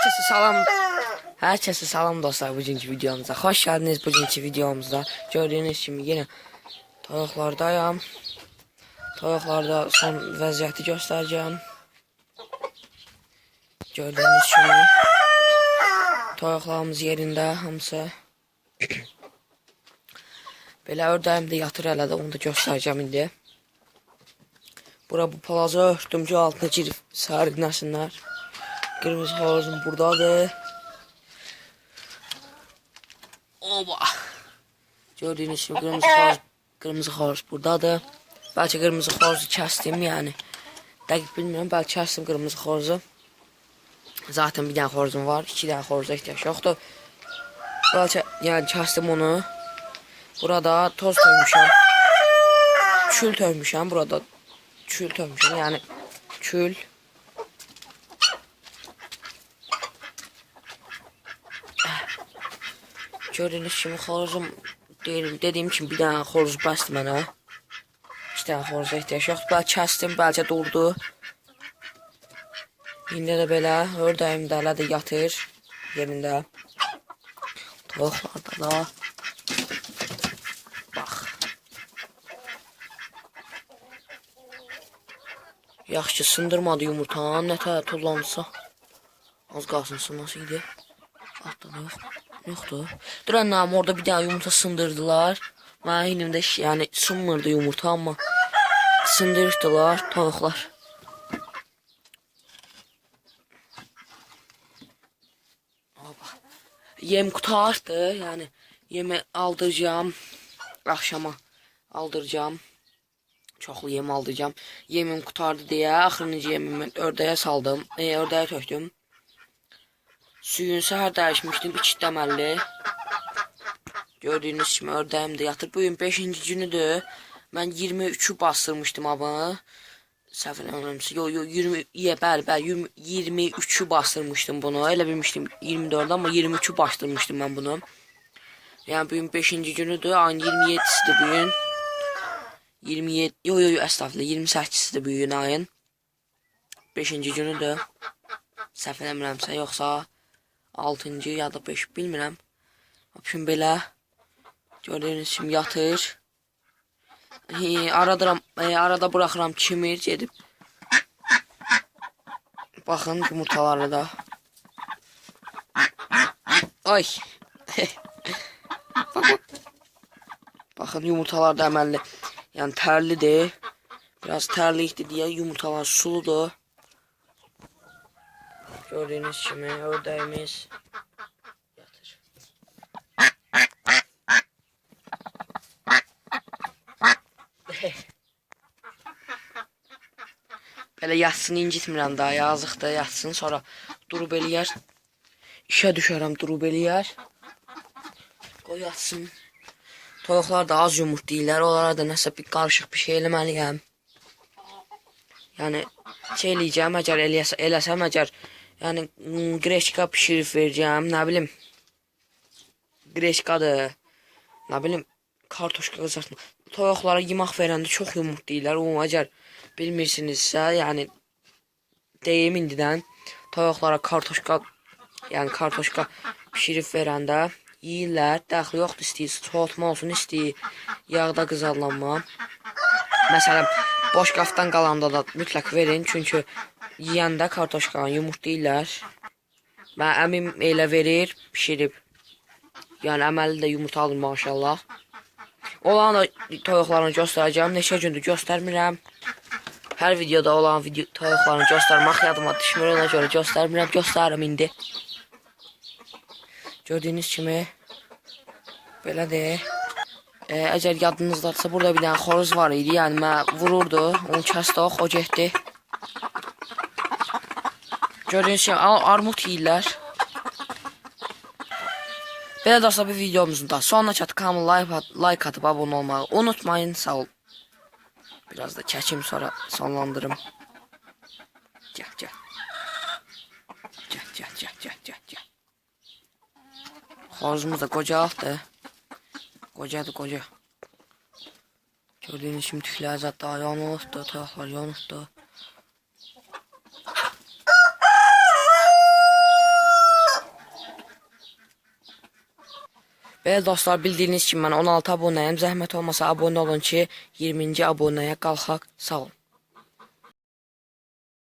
Herkese salam. Herkese salam dostlar bugünkü videomuza. Hoş geldiniz bugünkü videomuzda. Gördüğünüz kimi yine tavuklardayım. Tavuklarda son vəziyyəti göstərəcəm. Gördüğünüz kimi tavuklarımız yerində hamısı. Belə ördəyim də yatır hələ də onu da göstərəcəm indi. Bura bu palaza örtdüm ki altına girib sərginəsinlər. Kırmızı havuzum buradadır. Oba. Gördüğünüz gibi kırmızı havuz, kırmızı havuz buradadır. Belki kırmızı havuzu kestim yani. Dəqiq bilmirəm, belki kestim kırmızı havuzu. Zaten bir tane havuzum var, iki tane havuza ihtiyaç yoktu. Belki yani kestim onu. Burada toz töymüşəm. Kül töymüşəm burada. Kül töymüşəm yani kül. Gördüğünüz kimi xoruzum deyim, dediyim kimi bir dənə xoruz bəsdir mənə. İki dənə xoruza ehtiyac yoxdur. Bəlkə kəsdim, bəlkə durdu. Də belə ördəyim də hələ də yatır yerində. Toyuqlarda da. Bax. Yaxşı sındırmadı yumurtanı, nətə tullansa. Az qalsın sınması Altda da yox. Yoxdur. Duranlarım orada bir tane yumurta sındırdılar. Mənim ş- yəni sınmırdı yumurta amma sındırdılar tavuklar. Oba. Yem qutardı, yani yemi aldıracağım akşama aldıracağım. Çoxlu yem aldıracağım. Yemim qutardı deyə axırıncı yemimi ördəyə saldım. E, ördəyə tökdüm. Suyun səhər dəyişmişdim 2 dəməlli. Gördüyünüz kimi ördəyim də yatır. Bugün 5-ci günüdür. Mən 23-ü bastırmışdım amma. Səhv eləmirəmsə, yo yo 20 yə bəli, bəli 20 23-ü bastırmışdım bunu. Elə bilmişdim 24 amma 23-ü bastırmışdım mən bunu. Yəni bugün 5-ci günüdür. Ayın 27-sidir bugün. 27 yo yo yo əstəğfurullah 28-sidir bugün ayın. 5-ci günüdür. Səhv eləmirəmsə yoxsa 6-cı ya da 5 bilmirəm. Yapışım belə. Gördüyünüz kimi yatır. He, aradıram, e, arada bırakıram kimir gedib. Baxın yumurtaları da. Ay. bak. Baxın yumurtalar da əməlli. Yəni tərlidir. Biraz tərlikdir deyə yumurtalar suludur. Gördüğünüz kimi ördəyimiz yatır. Belə yatsın incitmirəm daha yazıqdır yatsın sonra durub eləyər. İşə düşərəm durub eləyər. Qoy yatsın. Toyuqlar da az yumurtlayırlar. Onlara da nəsə bir qarışıq bir şey eləməliyəm. Yəni şey eləyəcəm, əgər eləsə, eləsəm, əgər yəni mm, greşka bişirib verəcəm, nə bilim. Greşkadır. Nə bilim kartoşka qızartma. Toyuqlara yemək verəndə çox yumurtlayırlar. O əgər bilmirsinizsə, yəni deyim indidən toyuqlara kartoşka yəni kartoşka bişirib verəndə yeyirlər. Dəxli yoxdur istəyir, soğutma olsun istəyir, yağda qızarlanma. Məsələn, boş qafdan qalanda da mütləq verin, çünki yeyəndə kartoşkanı yumurtlayırlar. Mən əmim elə verir, bişirib. Yəni əməli də yumurta alır maşallah. Olan da toyuqlarını göstərəcəm. Neçə gündür göstərmirəm. Hər videoda olan video toyuqlarını göstərmək yadıma düşmür. Ona görə göstərmirəm. Göstərirəm indi. Gördüyünüz kimi belədir. E, əgər yadınızdadsa burada bir dənə xoruz var idi. Yəni mən vururdu. Onu kəsdik, o getdi. Gördüyünüz kimi ar armud yeyirlər. Belə dostlar bir videomuzun da sonuna çatıb kanala like, like atıp abone olmayı unutmayın. Sağ ol. Biraz da çəkim sonra sonlandırım. Gəl, gəl. Gəl, gəl, gəl, gəl, gəl, gəl. Xoruzumuz da qocaqdır. Qocadır, qoca. Gördüyünüz kimi tüklər zat daha yanılıbdır, tayaqlar yanıbdır. Belə dostlar bildiyiniz kimi mən 16 abunəyəm. Zəhmət olmasa abunə olun ki 20-ci abunəyə qalxaq. Sağ olun.